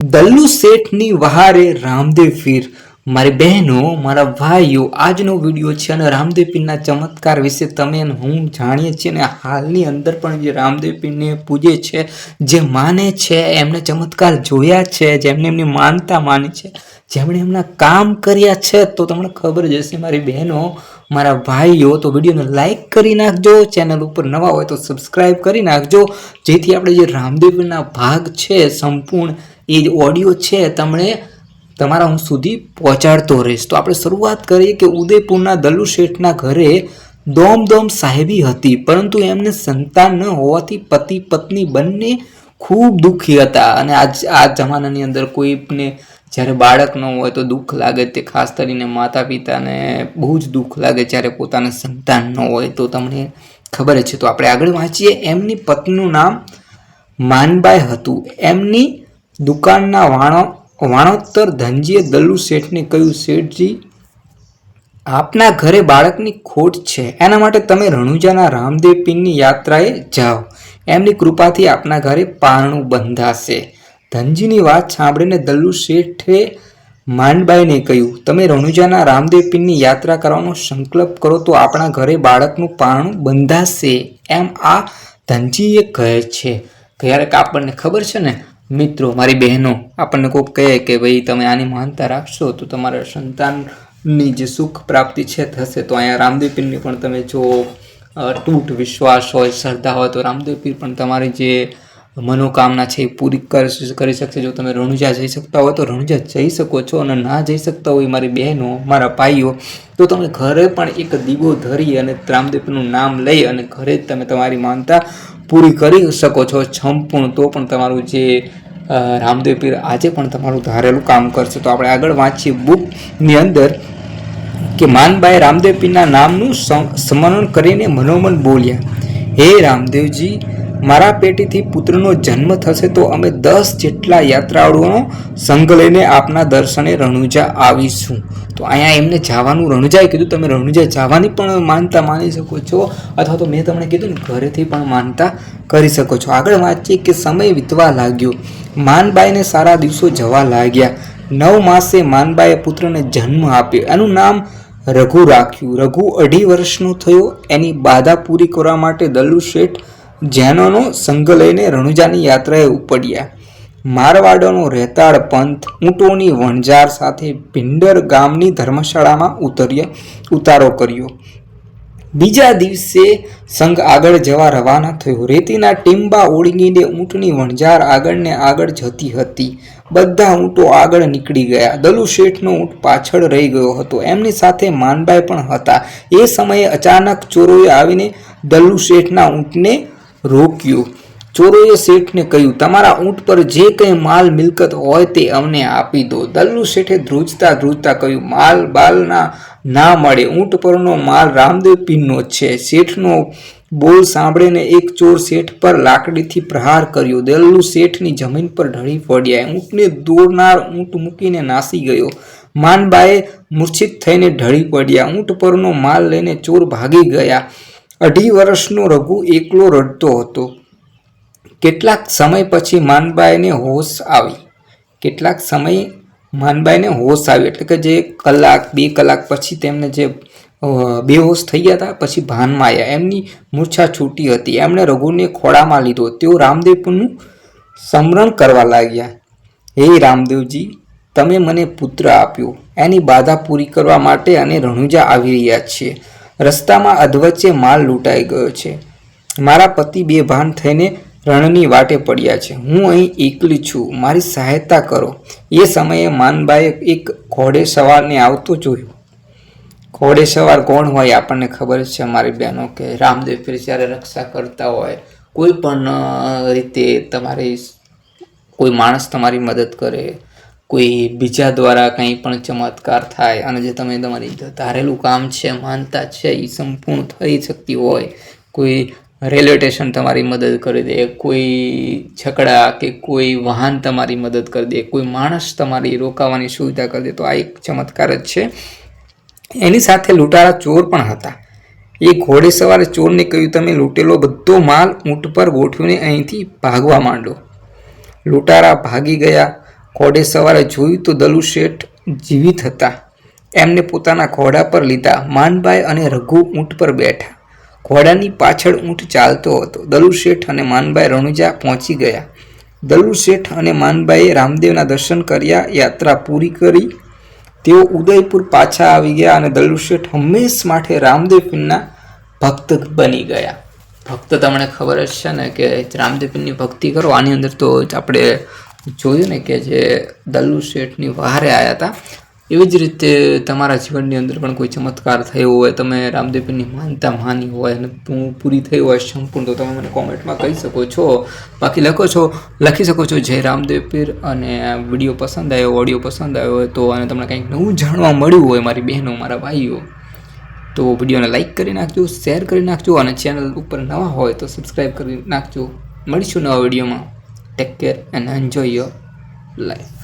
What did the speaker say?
દલ્લુ શેઠની વહારે રામદેવ પીર મારી બહેનો, મારા ભાઈઓ, આજનો વીડિયો છે અને રામદેવ પીરના ચમત્કાર વિશે તમે હું જાણીએ છીએ અને હાલની અંદર પણ જે રામદેવ પીરને પૂજે છે, જે માને છે એમને ચમત્કાર જોયા છે જેમને એમની માનતા માની છે જેમણે એમના કામ કર્યા છે, તો તમને ખબર જ હશે મારી બહેનો, મારા ભાઈઓ, તો વિડીયોને લાઇક કરી નાખજો, ચેનલ ઉપર નવા હોય તો સબસ્ક્રાઈબ કરી નાખજો, જેથી આપણે જે રામદેવના ભાગ છે, સંપૂર્ણ એ જ ઓડિયો છે તમને તમારા હું સુધી પહોંચાડતો રહીશ. તો આપણે શરૂઆત કરીએ કે ઉદયપુરના દલ્લુ શેઠના ઘરે દોમ દોમ સાહેબી હતી, પરંતુ એમને સંતાન ન હોવાથી પતિ પત્ની બંને ખૂબ દુઃખી હતા. અને આજ, આ જમાનાની અંદર કોઈને જ્યારે બાળક ન હોય તો દુઃખ લાગે તે ખાસ કરીને માતા પિતાને બહુ જ દુઃખ લાગે જ્યારે પોતાના સંતાન ન હોય તો તમને ખબર છે. તો આપણે આગળ વાંચીએ. એમની પત્નીનું નામ માનબાઈ હતું. એમની દુકાનના વાણો, વાણોત્તર ધનજીએ દલ્લુ શેઠને કહ્યું, શેઠજી, આપના ઘરે બાળકની ખોટ છે. એના માટે તમે રણુજાના રામદેવ પીરની યાત્રાએ જાઓ. એમની કૃપાથી આપના ઘરે પારણું બંધાશે. ધનજીની વાત સાંભળીને દલ્લુ શેઠે માંડબાઈને કહ્યું, તમે રણુજાના રામદેવ પીરની યાત્રા કરવાનો સંકલ્પ કરો તો આપણા ઘરે બાળકનું પારણું બંધાશે. એમ આ ધનજીએ કહે છે. ક્યારેક આપણને ખબર છે ને મિત્રો, મારી બહેનો, આપણને કોઈક કહે કે ભાઈ તમે આની માનતા રાખશો તો તમારા સંતાનની જે સુખ પ્રાપ્તિ છે થશે. તો અહીંયા રામદેવ પીરની પણ તમે જો તૂટ વિશ્વાસ હોય, શ્રદ્ધા હોય, તો રામદેવ પીર પણ તમારી જે મનોકામના છે એ પૂરી કરી શકશે. જો તમે રણુજા જઈ શકતા હોય તો રણુજા જઈ શકો છો અને ના જઈ શકતા હોય મારી બહેનો, મારા ભાઈઓ, તો તમે ઘરે પણ એક દીવો ધરી અને રામદેવનું નામ લઈ અને ઘરે જ તમે તમારી માનતા પૂરી કરી શકો છો સંપૂર્ણ. તો પણ તમારું જે રામદેવ પીર આજે પણ તમારું ધારેલું કામ કરશે. તો આપણે આગળ વાંચીએ બુકની અંદર કે માનબાએ રામદેવ પીરના નામનું સમ- સ્મરણ કરીને મનોમન બોલ્યા, હે રામદેવજી મારા પેટીથી પુત્રનો જન્મ થશે તો અમે દસ જેટલા યાત્રાળુઓનો સંઘ લઈને આપના દર્શને રણુજા આવીશું. તો અહીંયા એમને જવાનું, રણુજાએ કીધું, તમે રણુજા જવાની પણ માનતા માની શકો છો, અથવા તો મેં તમને કીધું ને, ઘરેથી પણ માનતા કરી શકો છો. આગળ વાંચીએ કે સમય વીતવા લાગ્યો. માનબાઈને સારા દિવસો જવા લાગ્યા. નવ માસે માનબાએ પુત્રને જન્મ આપ્યો. એનું નામ રઘુ રાખ્યું. રઘુ અઢી વર્ષનો થયો. એની બાધા પૂરી કરવા માટે દલ્લુ શેઠ જૈનોનો સંઘ લઈને રણુજાની યાત્રાએ ઉપડ્યા. મારવાડોનો રેતાળ પંથ ઊંટોની વણઝાર સાથે ભિંડર ગામની ધર્મશાળામાં ઉતર્યા, ઉતારો કર્યો. બીજા દિવસે સંઘ આગળ જવા રવાના થયો. રેતીના ટીંબા ઓળંગીને ઊંટની વણઝાર આગળને આગળ જતી હતી. બધા ઊંટો આગળ નીકળી ગયા. દલુ શેઠનો ઊંટ પાછળ રહી ગયો હતો. એમની સાથે માનભાઈ પણ હતા. એ સમયે અચાનક ચોરોએ આવીને દલુ શેઠના ઊંટને રોક્યું. ચોરોએ શેઠને કહ્યું, તમારા ઊંટ પર જે કંઈ માલ મિલકત હોય તે અમને આપી દો. દલ્લુ શેઠે ધ્રુજતા ધ્રુજતા કહ્યું, માલ બાલના ના મળે. ઊંટ પરનો માલ રામદેવ પીરનો છે. શેઠનો બોલ સાંભળીને એક ચોર શેઠ પર લાકડીથી પ્રહાર કર્યો. દલ્લુ શેઠની જમીન પર ઢળી પડ્યા ઊંટને દોરનાર ઊંટ મૂકીને નાસી ગયો. માનબાએ મૂર્છિત થઈને ઢળી પડ્યા ઊંટ પરનો માલ લઈને ચોર ભાગી ગયા. અઢી વર્ષનો રઘુ એકલો રડતો હતો. કેટલાક સમય પછી માનબાઈને હોશ આવી. કેટલાક સમય માનબાઈને હોશ આવી, એટલે કે જે કલાક, બે કલાક પછી તેમને જે બેહોશ થઈ ગયા હતા, પછી ભાનમાં આવ્યા એમની મૂર્છા છૂટી હતી. એમણે રઘુને ખોળામાં લીધો. તેઓ રામદેવનું સ્મરણ કરવા લાગ્યા. હે રામદેવજી, તમે મને પુત્ર આપ્યો. એની બાધા પૂરી કરવા માટે અને રણુજા આવી રહ્યા છીએ. રસ્તામાં અધવચ્ચે માલ લૂંટાઈ ગયો છે. મારા પતિ બેભાન થઈને રણની વાટે પડ્યા છે. હું અહીં એકલી છું. મારી સહાયતા કરો. એ સમયે માનબાએ એક ઘોડે સવારને આવતો જોયું. ઘોડે સવાર કોણ હોય આપણને ખબર છે મારી બહેનો કે રામદેવ પીર જ્યારે રક્ષા કરતા હોય, કોઈ પણ રીતે તમારી કોઈ માણસ તમારી મદદ કરે કોઈ બીજા દ્વારા કંઈ પણ ચમત્કાર થાય અને જે તમે તમારી ધારેલું કામ છે, માનતા છે એ સંપૂર્ણ થઈ શકતી હોય, કોઈ રેલવે સ્ટેશન તમારી મદદ કરી દે, કોઈ છકડા કે કોઈ વાહન તમારી મદદ કરી દે, કોઈ માણસ તમારી રોકાવાની સુવિધા કરી દે, તો આ એક ચમત્કાર જ છે. એની સાથે લૂંટારા ચોર પણ હતા. એ ઘોડે સવારે ચોરને કહ્યું, તમે લૂંટેલો બધો માલ ઊંટ પર ગોઠવીને અહીંથી ભાગવા માંડો. લૂંટારા ભાગી ગયા. ઘોડે સવારે જોયું તો દલુ શેઠ જીવિત હતા. એમને પોતાના ઘોડા પર લીધા. માનભાઈ અને રઘુ ઊંટ પર બેઠા. ઘોડાની પાછળ ઊંટ ચાલતો હતો. દલુ શેઠ અને માનભાઈ રણુજા પહોંચી ગયા. દલુ શેઠ અને માનભાઈએ રામદેવના દર્શન કર્યા, યાત્રા પૂરી કરી. તેઓ ઉદયપુર પાછા આવી ગયા અને દલુ શેઠ હંમેશ માટે રામદેવ પીરના ભક્ત બની ગયા. ભક્ત તમને ખબર જ છે ને કે રામદેવ પીરની ભક્તિ કરો. આની અંદર તો આપણે જોયું ને કે જે દલ્લુ શેઠની વહારે આવ્યા હતા એવી જ રીતે તમારા જીવનની અંદર પણ કોઈ ચમત્કાર થયો હોય, તમે રામદેવ પીરની માનતા માની હોય અને પૂરી થઈ હોય સંપૂર્ણ, તો તમે મને કોમેન્ટમાં કહી શકો છો. બાકી લખો છો, લખી શકો છો જય રામદેવ પીર અને વીડિયો પસંદ આવ્યો, ઓડિયો પસંદ આવ્યો હોય તો અને તમને કંઈક નવું જાણવા મળ્યું હોય મારી બહેનો, મારા ભાઈઓ, તો વિડીયોને લાઈક કરી નાખજો, શેર કરી નાખજો અને ચેનલ ઉપર નવા હોય તો સબસ્ક્રાઈબ કરી નાખજો. મળીશું નવા વિડીયોમાં. Take care and enjoy your life